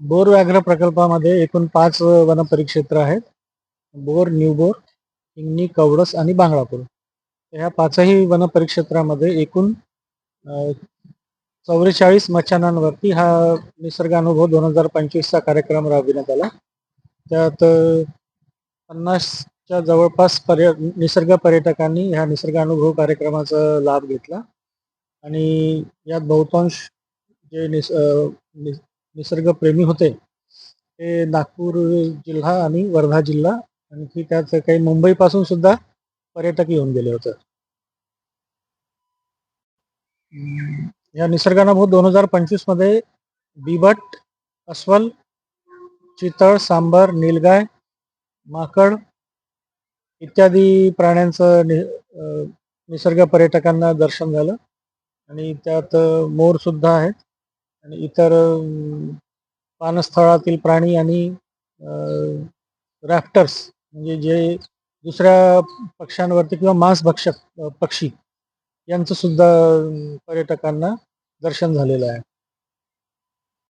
Bore व्याघ्र प्रकल्पामध्ये एकूण पाच वनपरिक्षेत्र आहेत. बोर न्यू बोर हिंगणी कवडस आणि बांगळापूर. ह्या पाचही वनपरिक्षेत्रामध्ये एकूण चौवेचाळीस मच्छानांवरती हा निसर्गानुभव दोन हजार पंचवीसचा कार्यक्रम राबविण्यात आला. त्यात पन्नासच्या जवळपास पर्य निसर्ग पर्यटकांनी ह्या निसर्गानुभव कार्यक्रमाचा लाभ घेतला. आणि यात बहुतांश जे निस निस निसर्गप्रेमी होते. ते नागपूर जिल्हा आणि वर्धा जिल्हा आणखी त्यात काही मुंबईपासून सुद्धा पर्यटक येऊन गेले होते. या निसर्गानुभव दोन हजार पंचवीसमध्ये बिबट अस्वल चितळ सांबर नीलगाय माकड इत्यादी प्राण्यांचं नि निसर्ग पर्यटकांना दर्शन झालं. आणि त्यात मोर सुद्धा आहेत. आणि इतर पानस्थळातील प्राणी आणि रॅफ्टर्स म्हणजे जे दुसऱ्या पक्ष्यांवरती किंवा मांसभक्षक पक्षी यांचं सुद्धा पर्यटकांना दर्शन झालेलं आहे.